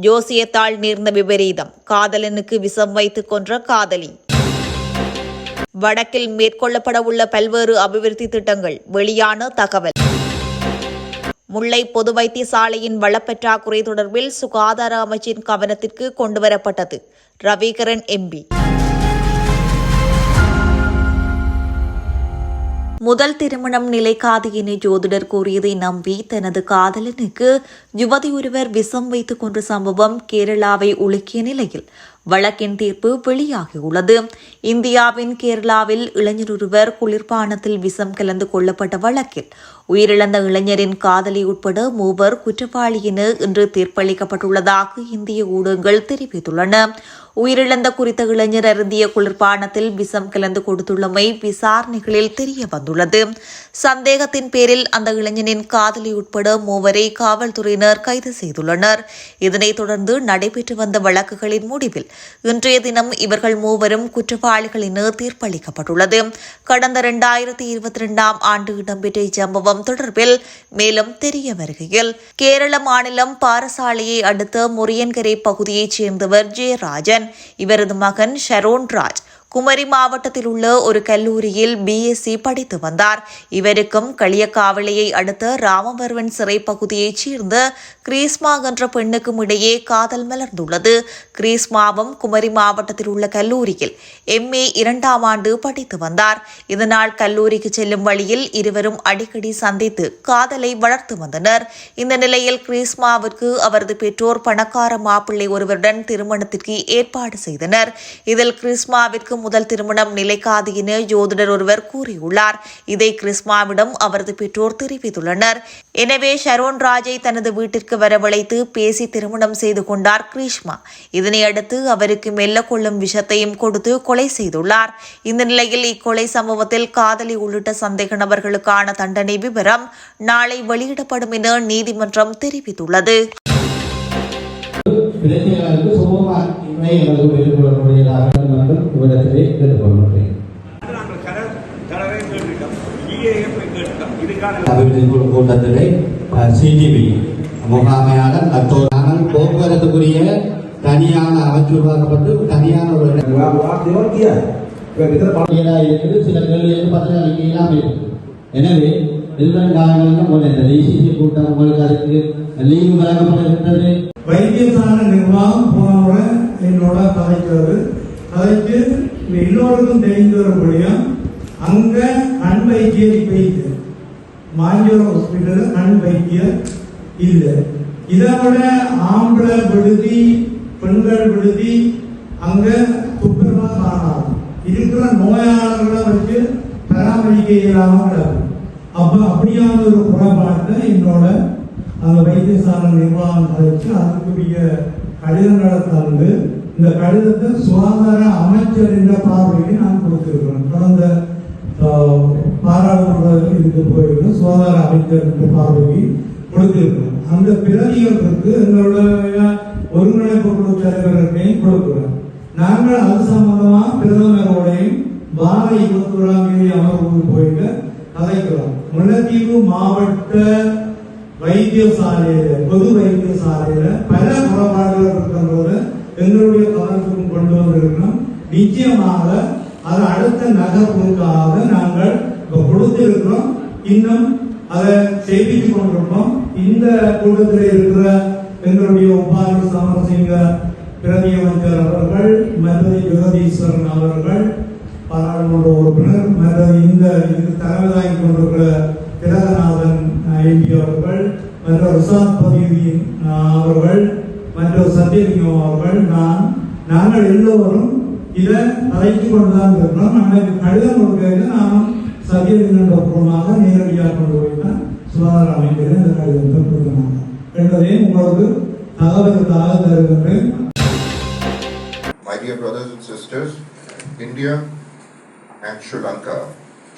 ஜோசியத்தால் நேர்ந்த விபரீதம். காதலனுக்கு விஷம் வைத்து கொன்ற காதலி. வடக்கில் மேற்கொள்ளப்பட உள்ள பல்வேறு அபிவிருத்தி திட்டங்கள். வெளியான தகவல். முல்லை பொது வைத்தியசாலையின் வளப்பற்றாக்குறை தொடர்பில் சுகாதார அமைச்சின் கவனத்திற்கு கொண்டுவரப்பட்டது. ரவிகரன் எம்பி. முதல் திருமணம் நிலைக்காது என ஜோதிடர் கூறியதை நம்பி தனது காதலனுக்கு யுவதி ஒருவர் விஷம் வைத்துக் கொன்ற சம்பவம் கேரளாவை உலுக்கிய நிலையில் வழக்கின் தீர்ப்பு வெளியாகியுள்ளது. இந்தியாவின் கேரளாவில் இளைஞர் ஒருவர் குளிர்பானத்தில் விஷம் கலந்து கொள்ளப்பட்ட வழக்கில் உயிரிழந்த இளைஞரின் காதலி உட்பட மூவர் குற்றவாளி என இன்று தீர்ப்பளிக்கப்பட்டுள்ளதாக இந்திய ஊடகங்கள் தெரிவித்துள்ளன. உயிரிழந்த குறித்த இளைஞர் அருந்திய குளிர்பானத்தில் விஷம் கலந்து கொடுத்துள்ளமை விசாரணைகளில் தெரிய வந்துள்ளது சந்தேகத்தின் பேரில் அந்த இளைஞனின் காதலி உட்பட மூவரை காவல்துறையினர் கைது செய்துள்ளனர். இதனைத் தொடர்ந்து நடைபெற்று வந்த வழக்குகளின் முடிவில் இன்றைய தினம் இவர்கள் மூவரும் குற்றவாளிகள் என தீர்ப்பளிக்கப்பட்டுள்ளது. கடந்த இரண்டாயிரத்தி இருபத்தி இரண்டாம் ஆண்டு இடம்பெற்ற இச்சம்பவம் தொடர்பில் மேலும் தெரிய வருகையில் கேரள மாநிலம் பாரசாலையை அடுத்த முரியன்கரை பகுதியைச் சேர்ந்தவர் ஜெயராஜன் இவரது மகன் ஷரோன் ராஜ் குமரி மாவட்டத்தில் உள்ள ஒரு கல்லூரியில் பிஎஸ்சி படித்து வந்தார். இவருக்கும் களியக்காவளையை அடுத்த ராமவர்வன் சிறை பகுதியைச் சேர்ந்த கிரீஸ்மா என்ற பெண்ணுக்கும் இடையே காதல் மலர்ந்துள்ளது. கிரீஸ்மாவும் குமரி மாவட்டத்தில் உள்ள கல்லூரியில் எம்ஏ இரண்டாம் ஆண்டு படித்து வந்தார். இதனால் கல்லூரிக்கு செல்லும் வழியில் இருவரும் அடிக்கடி சந்தித்து காதலை வளர்த்து வந்தனர். இந்த நிலையில் கிரீஸ்மாவிற்கு அவரது பெற்றோர் பணக்கார மாப்பிள்ளை ஒருவருடன் திருமணத்திற்கு ஏற்பாடு செய்தனர். இதில் கிறிஸ்மாவிற்கு முதல் திருமணம் நிலைக்காது என ஜோதிடர் ஒருவர் கூறியுள்ளார். இதை கிறிஸ்மாவிடம் அவரது பெற்றோர் தெரிவித்துள்ளனர். எனவே ஷரோன் ராஜை தனது வீட்டிற்கு வரவழைத்து பேசி திருமணம் செய்து கொண்டார் கிரீஷ்மா. இதனை அடுத்து அவருக்கு மெல்ல கொள்ளும் விஷத்தையும் கொடுத்து கொலை செய்துள்ளார். இந்த நிலையில் இக்கொலை சம்பவத்தில் காதலி உள்ளிட்ட சந்தேக நபர்களுக்கான தண்டனை விவரம் நாளை வெளியிடப்படும் என நீதிமன்றம் தெரிவித்துள்ளது. இளைஞர்களுக்கு சுமூகமாக இன்மை எனது எதிர்கொள்ளக்கூடியதாக இவ்விடத்திலே நாங்கள் கேட்டுட்டோம் இதுக்கான அபிவிருத்தி குழு கூட்டத்திலே சிடிபி முகாமையாளர் அத்தோ நாங்கள் போக்குவரத்துக்குரிய தனியான அமைச்சு உருவாக்கப்பட்டு தனியான ஒரு இருக்குது சில கேள்விகளுக்கு அளிக்க இல்லாமல் இருக்கு எனவே இதன் காரணங்கள் முதல் இந்த டிசிசி கூட்டம் உங்களுக்கு அதுக்கு லீவு வழங்கப்பட்டிருக்கிறது. வைத்தியசாலை நிர்வாகம் போன முறை என்னோட கதைக்கிறது கதைக்கு இது எல்லோருக்கும் தெரிந்து வரக்கூடிய அங்க கண் வைத்தியர் வைத்திய இல்லை. மாஞ்சூர் ஹாஸ்பிட்டல் கண் வைத்தியர் இல்லை. இதை விட ஆம்பளை விடுதி பெண்கள் விடுதி அங்க துப்புரவா காணாது. இருக்கிற நோயாளர்களை வச்சு பராமரிக்க இயலாம கிடக்கும் அப்ப அப்படியான ஒரு குறைபாட்டை என்னோட அந்த வைத்தியசாலை நிர்வாகம் கழிச்சு அதுக்குரிய கடிதங்களை தந்து இந்த கடிதத்தை சுகாதார அமைச்சரின் பார்வையை நான் கொடுத்திருக்கிறேன். கடந்த ஆஹ், பாராளுமன்றத்தில் இதுக்கு போயிருக்கோம் சுகாதார அமைச்சரின் பார்வையை கொடுத்திருக்கிறோம் அந்த பிரதிகளுக்கு எங்களுடைய ஒருங்கிணைப்பு குழு தலைவர்களையும் கொடுக்கிறோம் நாங்கள் அது சம்பந்தமாக பிரதமரோடையும் வார இருபத்தி தேதி அமர்வுக்கு போயிட்டு கதைக்கிறோம். முல்லைத்தீவு மாவட்ட வைத்தியசாலையில பொது வைத்தியசாலையில பல குறைபாடுகள் இருக்கின்றது எங்களுடைய கவனத்துக்கும் கொண்டு வந்திருக்கணும். நிச்சயமாக அது அடுத்த நகர்வுக்காக நாங்கள் இப்ப கொடுத்திருக்கிறோம். இன்னும் அதை செய்திக்கு கொண்டிருக்கோம். இந்த கூட்டத்தில் இருக்கிற எங்களுடைய உபாதி சமரசிங்க பிரதி அமைச்சர் அவர்கள் மதுரை ஜெகதீஸ்வரன் அவர்கள் பாராளுமன்ற உறுப்பினர் மதுரை இந்த இதுக்கு தலைமை தாங்கி கொண்டிருக்கிற திலகநாதன் எம்பி அவர்கள் மற்ற ரிசாத் பதிவி அவர்கள் மற்ற சத்யலிங்கம் அவர்கள் நான் நாங்கள் எல்லோரும் இதை தலைக்கு கொண்டுதான் இருக்கிறோம். நாங்கள் கடிதம் கொடுக்கிறது நாம் சத்யலிங்கம் பூர்வமாக நேரடியாக கொண்டு போய் தான் சுகாதார அமைச்சர் இந்த கடிதத்தை கொடுக்கிறாங்க. என்பதையும் உங்களுக்கு தகவலுக்காக தருகின்றேன். My dear brothers and sisters, India and Sri Lanka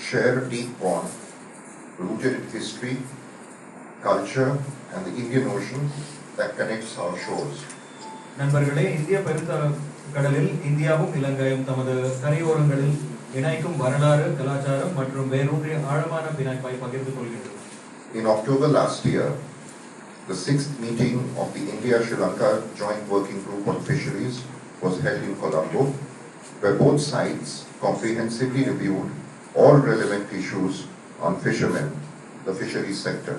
share a deep bond rooted in history, culture, and the Indian Ocean that connects our shores. நண்பர்களே இந்திய பெருங்கடலில் இந்தியாவும் இலங்கையும் தமது கரையோரங்களில் இணைக்கும் வரலாறு கலாச்சாரம் மற்றும் வேரூன்றிய ஆழமான பிணைப்பை பகிர்ந்து கொள்கின்றன In October last year, the sixth meeting of the India-Sri Lanka Joint Working Group on Fisheries was held in Colombo, where both sides comprehensively reviewed all relevant issues on fishermen, the fisheries sector.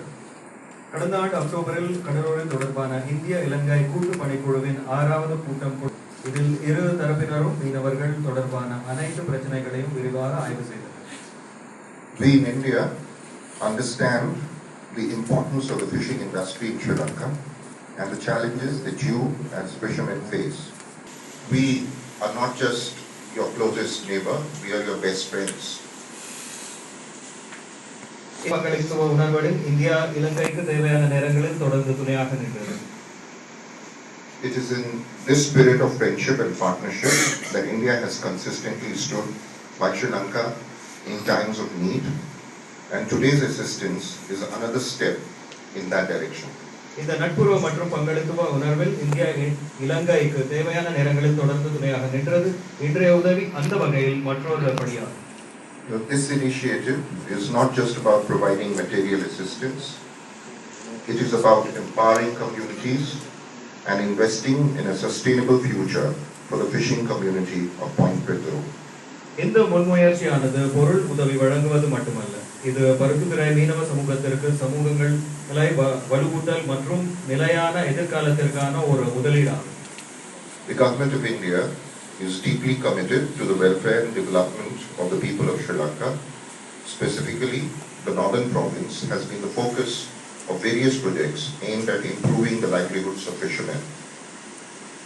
கடந்த ஆண்டு அக்டோபரில் கடலோரம் தொடர்பான இந்திய இலங்கை கூட்டு பணிக்குழுவின் ஆறாவது கூட்டம் கூ- இதில் இரு தரப்பினரும் மீனவர்கள் தொடர்பான அனைத்து பிரச்சனைகளையும் விரிவாக ஆய்வு செய்தனர் We in India understand the importance of the fishing industry in Sri Lanka and the challenges that you as fishermen face. We are not just your closest neighbor, we are your best friends. பங்களித்துவ உணர்வுடன் India இலங்கைக்கு தேவையான நேரங்களில் தொடர்ந்து துணையாக நின்றது It is in this spirit of friendship and partnership that India has consistently stood by Sri Lanka in times of need, and today's assistance is another step in that direction. இந்த நட்புறவு மற்றும் பங்களித்துவ உணர்வில் இந்தியா இலங்கைக்கு தேவையான நேரங்களில் தொடர்ந்து துணையாக நின்றது இன்றைய உதவி அந்த வகையில் மற்றொரு படியாகும் This initiative is not just about providing material assistance, it is about empowering communities and investing in a sustainable future for the fishing community of Point Pedro. இந்த முன்முயற்சியானது பொருள் உதவி வழங்குவது மட்டுமல்ல இது பருத்தித்துறை மீனவ சமூகத்திற்கு சமூகங்களை வ- வலுவூட்டல் மற்றும் நிலையான எதிர்காலத்திற்கான ஒரு முதலீடாகும் The government of India is deeply committed to the welfare and development of the people of Sri Lanka. Specifically, the northern province has been the focus of various projects aimed at improving the livelihoods of fishermen.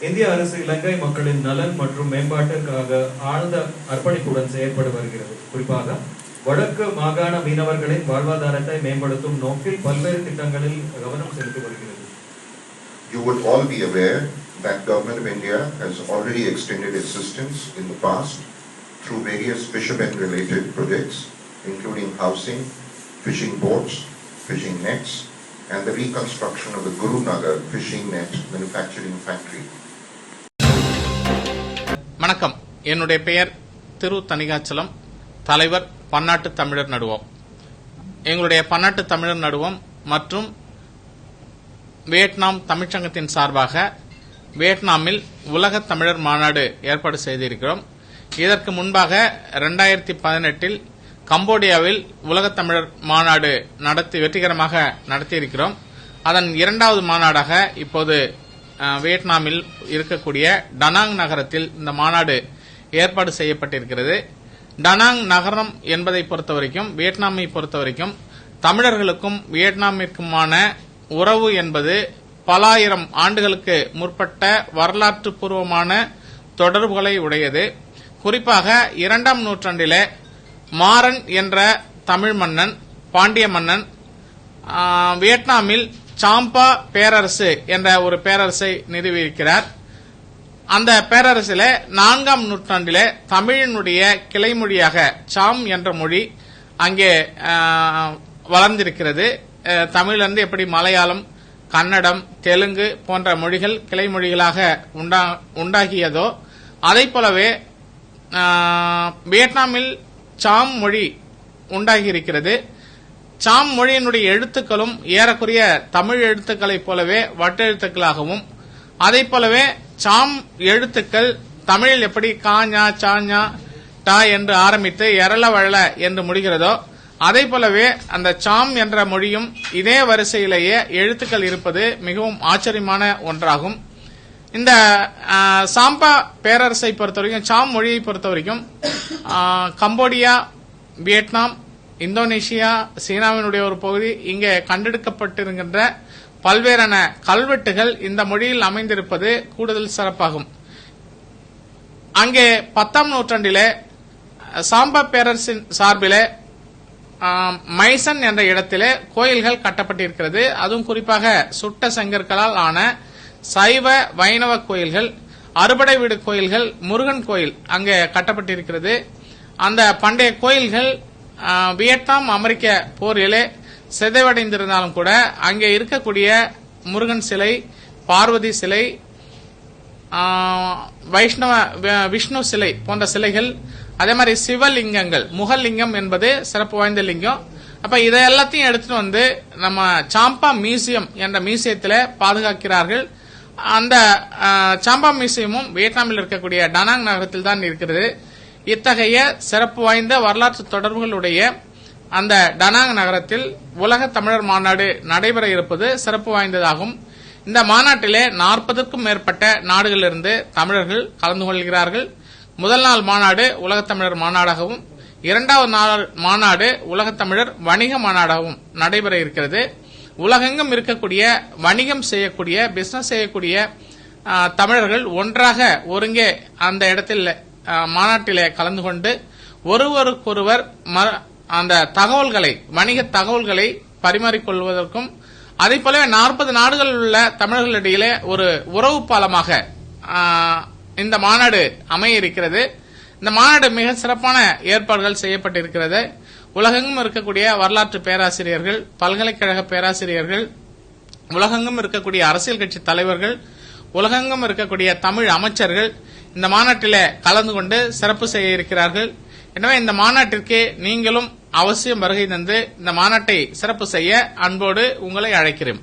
இந்திய அரசு இலங்கை மக்களின் நலன் மற்றும் மேம்பாட்டிற்காக ஆழ்ந்த அர்ப்பணிப்புடன் செயற்பட்டு வருகிறது குறிப்பாக வடக்கு மாகாண மீனவர்களின் வாழ்வாதாரத்தை மேம்படுத்தும் நோக்கில் பல்வேறு திட்டங்களில் கவனம் செலுத்தி வருகிறது You would all be aware that Government of India has already extended assistance in the past through various fishermen-related projects, including housing, fishing boats, fishing nets, and the reconstruction of the Guru Nagar fishing net manufacturing factory. வணக்கம் என்னுடைய பெயர் திரு தனிகாச்சலம் தலைவர் பன்னாட்டு தமிழர் நடுவம் எங்களுடைய பன்னாட்டு தமிழர் நடுவம் மற்றும் வியட்நாம் தமிழ்ச்சங்கத்தின் சார்பாக வியட்நாமில் உலக தமிழர் மாநாடு ஏற்பாடு செய்திருக்கிறோம். இதற்கு முன்பாக இரண்டாயிரத்தி பதினெட்டில் கம்போடியாவில் உலகத் தமிழர் மாநாடு நடத்தி வெற்றிகரமாக நடத்தியிருக்கிறோம். அதன் இரண்டாவது மாநாடாக இப்போது வியட்நாமில் இருக்கக்கூடிய டனாங் நகரத்தில் இந்த மாநாடு ஏற்பாடு செய்யப்பட்டிருக்கிறது. டனாங் நகரம் என்பதை பொறுத்தவரைக்கும் வியட்நாமை பொறுத்தவரைக்கும் தமிழர்களுக்கும் வியட்நாமிற்குமான உறவு என்பது பலாயிரம் ஆண்டுகளுக்கு முற்பட்ட வரலாற்று பூர்வமான தொடர்புகளை உடையது. குறிப்பாக இரண்டாம் நூற்றாண்டிலே மாறன் என்ற தமிழ் மன்னன் பாண்டிய மன்னன் வியட்நாமில் சாம்பா பேரரசு என்ற ஒரு பேரரசை நிறுவியிருக்கிறார். அந்த பேரரசில் நான்காம் நூற்றாண்டிலே தமிழினுடைய கிளைமொழியாக சாம் என்ற மொழி அங்கே வளர்ந்திருக்கிறது. தமிழ்லேருந்து எப்படி மலையாளம் கன்னடம் தெலுங்கு போன்ற மொழிகள் கிளை மொழிகளாக உண்டா உண்டாகியதோ அதை போலவே வியட்நாமில் சாம் மொழி உண்டாகியிருக்கிறது. சாம் மொழியினுடைய எழுத்துக்களும் ஏறக்குறைய தமிழ் எழுத்துக்களைப் போலவே வட்டெழுத்துக்களாகவும் அதை போலவே சாம் எழுத்துக்கள் தமிழில் எப்படி காஞா சாஞ்சா டா என்று ஆரம்பித்து எரள வழல என்று முடிகிறதோ அதே போலவே அந்த சாம் என்ற மொழியும் இதே வரிசையிலேயே எழுத்துக்கள் இருப்பது மிகவும் ஆச்சரியமான ஒன்றாகும். இந்த சாம்பா பேரரசை பொறுத்தவரைக்கும் சாம் மொழியை பொறுத்தவரைக்கும் வரைக்கும் கம்போடியா வியட்நாம் இந்தோனேஷியா சீனாவினுடைய ஒரு பகுதி இங்கே கண்டெடுக்கப்பட்டிருக்கின்ற பல்வேறான கல்வெட்டுகள் இந்த மொழியில் அமைந்திருப்பது கூடுதல் சிறப்பாகும். அங்கே பத்தாம் நூற்றாண்டிலே சாம்பா பேரரசின் சார்பிலே மைசன் என்ற இடத்திலே கோயில்கள் கட்டப்பட்டிருக்கிறது. அதுவும் குறிப்பாக சுட்ட செங்கற்களால் ஆன சைவ வைணவ கோயில்கள் அறுபடை வீடு கோயில்கள் முருகன் கோயில் அங்கே கட்டப்பட்டிருக்கிறது. அந்த பண்டைய கோயில்கள் வியட்நாம் அமெரிக்க போரிலே சிதைவடைந்திருந்தாலும் கூட அங்கே இருக்கக்கூடிய முருகன் சிலை பார்வதி சிலை வைஷ்ணவ விஷ்ணு சிலை போன்ற சிலைகள் அதே மாதிரி சிவலிங்கங்கள் முகலிங்கம் என்பது சிறப்பு வாய்ந்த லிங்கம். அப்ப இதை எல்லாத்தையும் எடுத்துட்டு வந்து நம்ம சாம்பா மியூசியம் என்ற மியூசியத்தில் பாதுகாக்கிறார்கள். அந்த சாம்பா மியூசியமும் வியட்நாமில் இருக்கக்கூடிய டனாங் நகரத்தில் தான் இருக்கிறது. இத்தகைய சிறப்பு வாய்ந்த வரலாற்று தொடர்புகளுடைய அந்த டனாங் நகரத்தில் உலக தமிழர் மாநாடு நடைபெற இருப்பது சிறப்பு வாய்ந்ததாகும். இந்த மாநாட்டிலே நாற்பதற்கும் மேற்பட்ட நாடுகளிலிருந்து தமிழர்கள் கலந்து கொள்கிறார்கள். முதல் நாள் மாநாடு உலகத் தமிழர் மாநாடாகவும் இரண்டாவது நாள் மாநாடு உலகத் தமிழர் வணிக மாநாடாகவும் நடைபெற இருக்கிறது. உலகெங்கும் இருக்கக்கூடிய வணிகம் செய்யக்கூடிய பிசினஸ் செய்யக்கூடிய தமிழர்கள் ஒன்றாக ஒருங்கே அந்த இடத்தில் மாநாட்டிலே கலந்து கொண்டு ஒருவருக்கொருவர் ம- அந்த தகவல்களை வணிக தகவல்களை பரிமாறிக்கொள்வதற்கும் அதே போல நாற்பது நாடுகள் உள்ள தமிழர்களிடையிலே ஒரு உறவு பாலமாக இந்த மாநாடு அமைய இருக்கிறது இந்த மாநாடு மிக சிறப்பான ஏற்பாடுகள் செய்யப்பட்டிருக்கிறது. உலகெங்கும் இருக்கக்கூடிய வரலாற்று பேராசிரியர்கள் பல்கலைக்கழக பேராசிரியர்கள் உலகெங்கும் இருக்கக்கூடிய அரசியல் கட்சி தலைவர்கள் உலகெங்கும் இருக்கக்கூடிய தமிழ் அமைச்சர்கள் இந்த மாநாட்டில் கலந்து கொண்டு சிறப்பு செய்ய இருக்கிறார்கள். எனவே இந்த மாநாட்டிற்கு நீங்களும் அவசியம் வருகை தந்து இந்த மாநாட்டை சிறப்பு செய்ய அன்போடு உங்களை அழைக்கிறேன்.